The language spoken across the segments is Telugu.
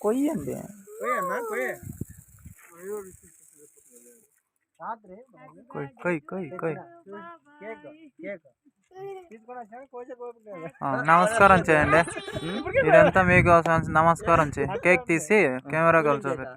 కొయ్యండి. కొయ్ కొయ్ కొయ్ కొయ్. ఆ, నమస్కారం చేయండి. ఇదంతా మీకోసం నమస్కారం చేయి. కేక్ తీసి కెమెరా కాల్ చూపెట్టు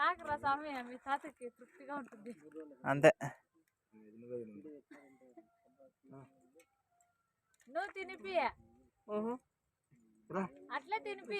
నాకు రా స్వామి మీ తాతకి తృప్తిగా ఉంటుంది. అంతే. నువ్వు తినిపి అట్లే తినిపి